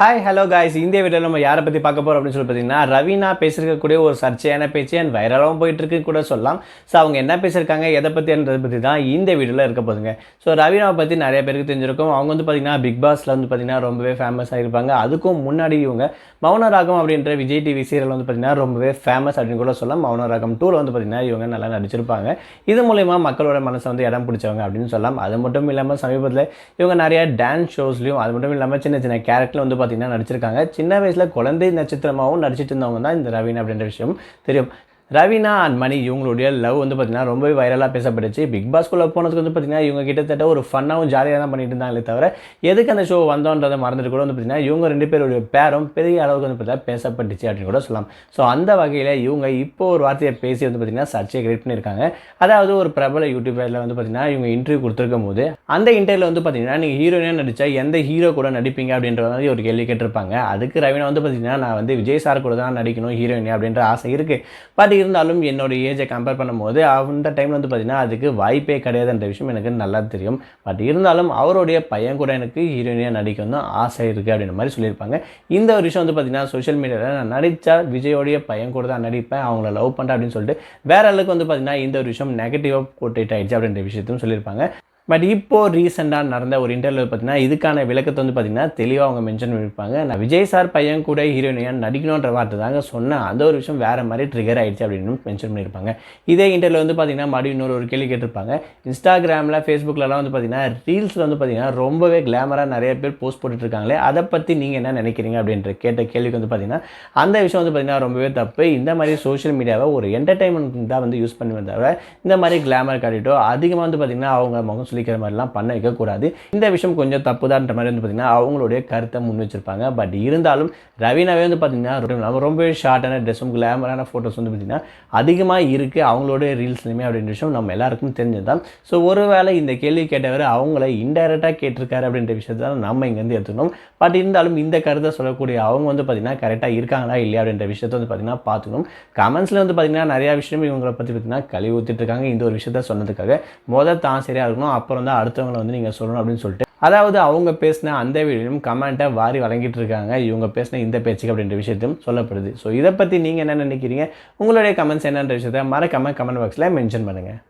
Hi hello guys இந்த video நம்ம யாரை பற்றி பார்க்க போகிறோம் அப்படின்னு சொல்லி பார்த்தீங்கன்னா ரவீனா பேசியிருக்கக்கூடிய ஒரு சர்ச்சையான பேச்சு அண்ட் வைரலாகவும் போயிட்டு கூட சொல்லலாம். ஸோ அவங்க என்ன பேசியிருக்காங்க எதை பற்றின்றதை பற்றி தான் இந்த வீடியோவில் இருக்க போதுங்க. ஸோ ரவீனாவை பற்றி நிறைய பேருக்கு தெரிஞ்சிருக்கும். அவங்க வந்து பார்த்தீங்கன்னா பிக் பாஸில் வந்து பார்த்தீங்கன்னா ரொம்பவே ஃபேமஸ் ஆகிருப்பாங்க அதுக்கும் முன்னாடி இவங்க மௌனராகம் அப்படின்ற விஜய் டிவி சீரியல் வந்து பார்த்தீங்கன்னா ரொம்பவே ஃபேமஸ் அப்படின்னு கூட சொல்லலாம். மௌனராகம் டூவில் வந்து பார்த்தீங்கன்னா இவங்க நல்லா நடிச்சிருப்பாங்க. இது மூலயமா மக்களோட மனசை வந்து இடம் பிடிச்சவங்க அப்படின்னு சொல்லலாம். அது மட்டும் இல்லாமல் சமீபத்தில் இவங்க நிறைய டான்ஸ் ஷோஸ்லையும் அது மட்டும் இல்லாமல் சின்ன சின்ன கேரக்டர் வந்து பார்த்தீங்கன்னா நடிச்சிருக்காங்க. சின்ன வயசில் குழந்தை நட்சத்திரமாகவும் நடிச்சிட்டு இருந்தவங்க தான் இந்த ரவீன் அப்படின்ற விஷயம் தெரியும். ரவினா அண்ட் மணி இவங்களுடைய லவ் வந்து பார்த்திங்கன்னா ரொம்பவே வைரலாக பேசப்பட்டுச்சு. பிக் பாஸ்குள்ளே போனதுக்கு வந்து பார்த்தீங்கன்னா இவங்க கிட்டத்தட்ட ஒரு ஃபன்னாகவும் ஜாலியாக தான் பண்ணிட்டு இருந்தாங்களே தவிர எதுக்கு அந்த ஷோ வந்தோன்றதை மறந்துட்டு கூட வந்து பார்த்தீங்கன்னா இவங்க ரெண்டு பேருடைய பேரும் பெரிய அளவுக்கு வந்து பார்த்தீங்கன்னா பேசப்பட்டுச்சு அப்படின்னு கூட சொல்லலாம். ஸோ அந்த வகையில் இவங்க இப்போ ஒரு வார்த்தையை பேசி வந்து பார்த்தீங்கன்னா சர்ச்சையை கிரியேட் பண்ணியிருக்காங்க. அதாவது ஒரு பிரபல யூடியூபரில் வந்து பார்த்தீங்கன்னா இவங்க இன்டர்வியூ கொடுத்துருக்கும் போது அந்த இன்டர்வியூவில் வந்து பார்த்திங்கன்னா நீங்கள் ஹீரோயினாக நடித்தா எந்த ஹீரோ கூட நடிப்பீங்க அப்படின்ற மாதிரி ஒரு கேள்வி கேட்டிருப்பாங்க. அதுக்கு ரவினா வந்து பார்த்தீங்கன்னா நான் வந்து விஜய் சார் கூட தான் நடிக்கணும் ஹீரோயினி அப்படின்ற ஆசை இருக்குது பட் இருந்தாலும் என்னோட ஏஜை கம்பேர் பண்ணும்போது அந்த டைமில் வந்து பார்த்தீங்கன்னா அதுக்கு வாய்ப்பே கிடையாதுன்ற விஷயம் எனக்கு நல்லா தெரியும். பட் இருந்தாலும் அவருடைய பையன் கூட எனக்கு ஹீரோயினியாக நடிக்கணும்னு ஆசை இருக்குது அப்படின்ற மாதிரி சொல்லியிருப்பாங்க. இந்த ஒரு விஷயம் வந்து பார்த்தீங்கன்னா சோஷியல் மீடியாவில் நான் நடித்தா விஜயோடைய பையன் கூட தான் நடிப்பேன் அவங்கள லவ் பண்ணுறேன் அப்படின்னு சொல்லிட்டு வேற அளவுக்கு வந்து பார்த்திங்கன்னா இந்த ஒரு விஷயம் நெகட்டிவாக போட்டுட்டு ஆயிடுச்சு அப்படின்ற விஷயத்தையும் சொல்லியிருப்பாங்க. பட் இப்போது ரீசெண்டாக நடந்த ஒரு இன்டர்வியூ பார்த்தீங்கன்னா இதுக்கான விளக்கத்தை வந்து பார்த்திங்கன்னா தெளிவாக அவங்க மென்ஷன் பண்ணியிருப்பாங்க. நான் விஜய் சார் பையன் கூட ஹீரோயினியாக நடிக்கணுன்ற வார்த்தை தாங்க சொன்னேன் அந்த ஒரு விஷயம் வேறு மாதிரி ட்ரிகர் ஆகிடுச்சு அப்படின்னு மென்ஷன் பண்ணியிருப்பாங்க. இதே இன்டர்வியூ வந்து பார்த்தீங்கன்னா மறுபடியும் இன்னொரு ஒரு கேள்வி கேட்டிருப்பாங்க. இன்ஸ்டாகிராமில் ஃபேஸ்புக்கிலலாம் வந்து பார்த்திங்கன்னா ரீல்ஸில் வந்து பார்த்தீங்கன்னா ரொம்பவே கிளாமராக நிறைய பேர் போஸ்ட் போட்டுட்ருக்காங்களே அதை பற்றி நீங்கள் என்ன நினைக்கிறீங்க அப்படின்ற கேட்ட கேள்விக்கு வந்து பார்த்தீங்கன்னா அந்த விஷயம் வந்து பார்த்திங்கன்னா ரொம்பவே தப்பு. இந்த மாதிரி சோஷியல் மீடியாவை ஒரு என்டர்டைன்மெண்ட் தான் வந்து யூஸ் பண்ணுவேன் தவிர இந்த மாதிரி கிளாமர் காட்டிட்டோ அதிகமாக வந்து பார்த்தீங்கன்னா அவங்க முகம் சிரிக்கிற மாதிரிலாம் பண்ண வைக்கக்கூடாது. இந்த விஷயம் கொஞ்சம் தப்பு தான்ற மாதிரி வந்து பார்த்தீங்கன்னா அவங்களுடைய கருத்தை முன் வச்சிருப்பாங்க பட் இருந்தாலும் ரவீனாவே வந்து பார்த்தீங்கன்னா ரொம்ப ரொம்பவே ஷார்ட்டான ட்ரெஸ்ஸும் கிளாமரான ஃபோட்டோஸ் வந்து பார்த்தீங்கன்னா அதிகமாக இருக்குது அவங்களோட ரீல்ஸ்லையுமே அப்படின்ற விஷயம் நம்ம எல்லாருக்கும் தெரிஞ்சதுதான். ஸோ ஒருவேளை இந்த கேள்வி கேட்டவர் அவங்கள இன்டைரக்டாக கேட்டிருக்காரு அப்படின்ற விஷயத்தை நம்ம இங்கேருந்து எடுத்துக்கணும். பட் இருந்தாலும் இந்த கருத்தை சொல்லக்கூடிய அவங்க வந்து பார்த்தீங்கன்னா கரெக்டாக இருக்காங்களா இல்லையா அப்படின்ற விஷயத்தை வந்து பார்த்தீங்கன்னா பார்த்துக்கணும். கமெண்ட்ஸில் வந்து பார்த்தீங்கன்னா நிறையா விஷயம் இவங்களை பற்றி பார்த்தீங்கன்னா கழிவு ஊற்றிட்டு இருக்காங்க. இந்த ஒரு விஷயத்த சொன்னதுக்காக. முதல் தான் சரியாக இருக்கணும். அப்புறம் தான் அடுத்தவங்களை வந்து நீங்கள் சொல்லணும் அப்படின்னு சொல்லிட்டு. அதாவது அவங்க பேசின அந்த வீடியும் கமெண்ட்டை வாரி வழங்கிட்டு இருக்காங்க இவங்க பேசின இந்த பேச்சுக்கு அப்படின்ற விஷயத்தையும் சொல்லப்படுது. ஸோ இதை பற்றி நீங்கள் என்ன நினைக்கிறீங்க? உங்களுடைய கமெண்ட்ஸ் என்னன்ற விஷயத்த மறக்காமல் கமெண்ட் பாக்ஸில் மென்ஷன் பண்ணுங்கள்